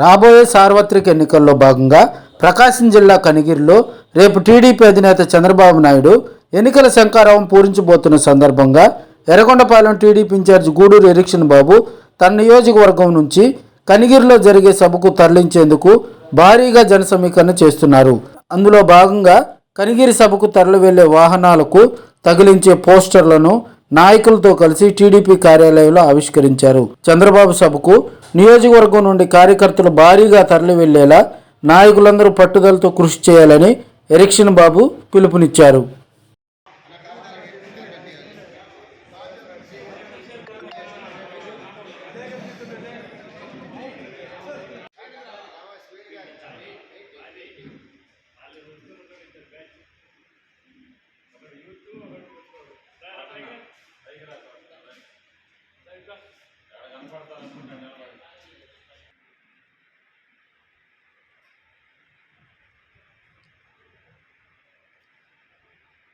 రాబోయే సార్వత్రిక ఎన్నికల్లో భాగంగా ప్రకాశం జిల్లా కనిగిరిలో రేపు టీడీపీ అధినేత చంద్రబాబు నాయుడు ఎన్నికల శంకారావం పూరించబోతున్న సందర్భంగా Yerragondapalem TDP incharge Guduru erection Babu తన నియోజకవర్గం నుంచి కనిగిరిలో జరిగే సభకు తరలించేందుకు భారీగా జన సమీకరణ చేస్తున్నారు. అందులో భాగంగా కనిగిరి సభకు తరలి వెళ్ళే వాహనాలకు తగిలించే పోస్టర్లను నాయకులతో కలిసి టీడీపీ కార్యాలయంలో ఆవిష్కరించారు. చంద్రబాబు సభకు నియోజకవర్గం నుండి కార్యకర్తలు భారీగా తరలి వెళ్ళేలా నాయకులందరూ పట్టుదలతో కృషి చేయాలని ఎరిక్షన్ బాబు పిలుపునిచ్చారు. కనపడతా అనుకుంటాను